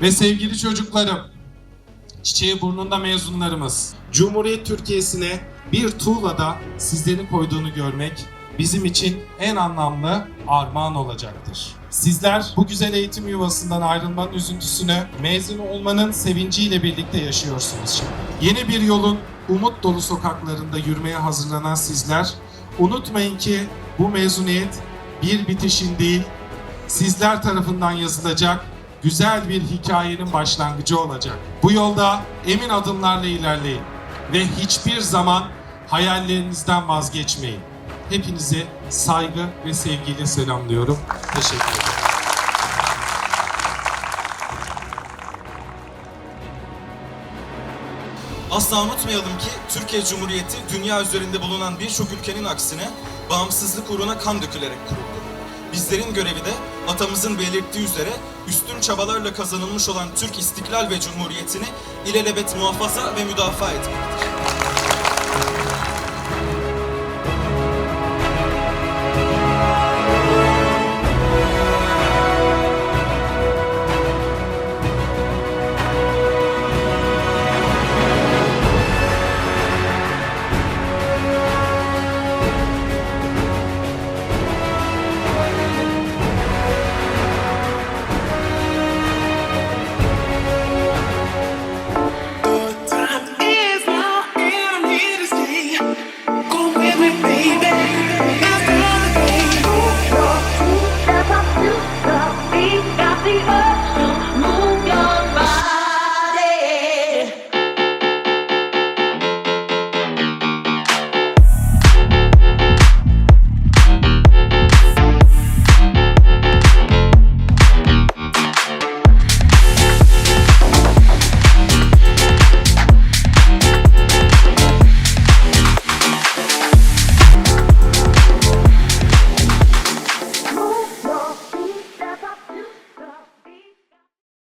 Ve sevgili çocuklarım, çiçeği burnunda mezunlarımız, Cumhuriyet Türkiye'sine bir tuğlada sizlerin koyduğunu görmek bizim için en anlamlı armağan olacaktır. Sizler bu güzel eğitim yuvasından ayrılmanın üzüntüsünü mezun olmanın sevinciyle birlikte yaşıyorsunuz şimdi. Yeni bir yolun umut dolu sokaklarında yürümeye hazırlanan sizler, unutmayın ki bu mezuniyet bir bitişin değil, sizler tarafından yazılacak güzel bir hikayenin başlangıcı olacak. Bu yolda emin adımlarla ilerleyin ve hiçbir zaman hayallerinizden vazgeçmeyin. Hepinizi saygı ve sevgiyle selamlıyorum. Teşekkür ederim. Asla unutmayalım ki Türkiye Cumhuriyeti dünya üzerinde bulunan birçok ülkenin aksine bağımsızlık uğruna kan dökülerek kuruldu. Bizlerin görevi de atamızın belirttiği üzere üstün çabalarla kazanılmış olan Türk istiklal ve cumhuriyetini ilelebet muhafaza ve müdafaa etmektir.